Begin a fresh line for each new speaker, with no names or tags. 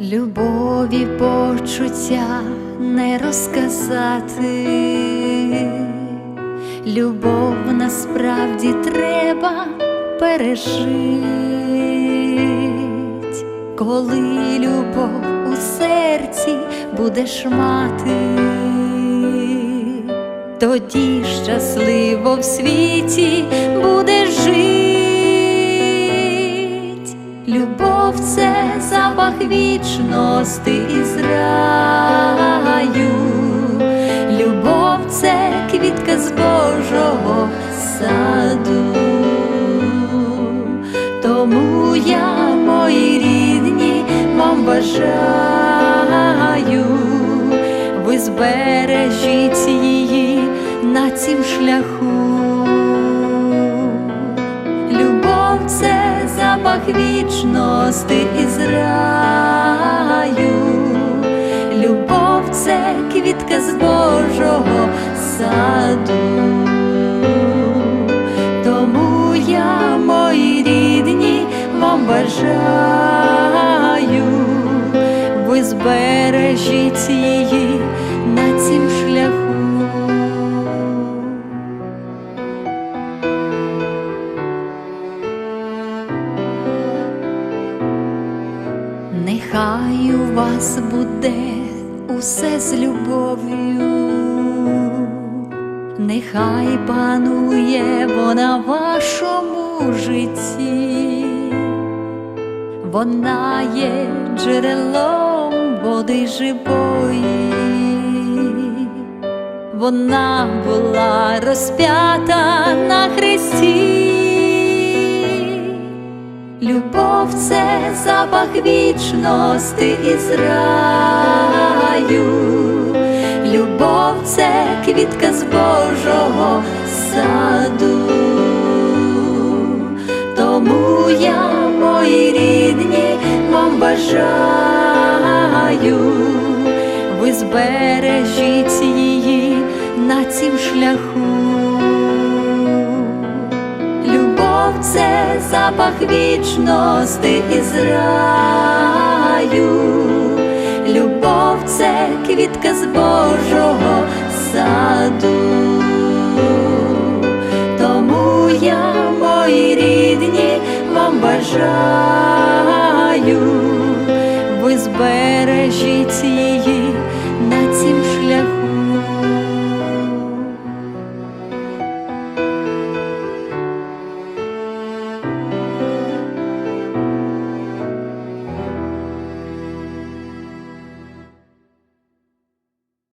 любові почуття не розказати. Любов насправді треба пережить, коли любов у серці будеш мати, тоді щасливо в світі вічності із раю. Любов це квітка з Божого саду. Тому я, мої рідні, вам бажаю, ви збережіть її на цім шляху. Любов це запах вічності із раю. Бажаю, ви збережіть її на цім шляху. Нехай у вас буде усе з любов'ю, нехай панує вона в вашому житті, вона є джерелом води живої, вона була розп'ята на хресті. Любов це запах вічності із раю. Любов це квітка з Божого саду. Бажаю, ви збережіть її на цім шляху. Любов це запах вічності із раю. Любов це квітка з Божого саду. Тому я, мої рідні, вам бажаю, збережіть її.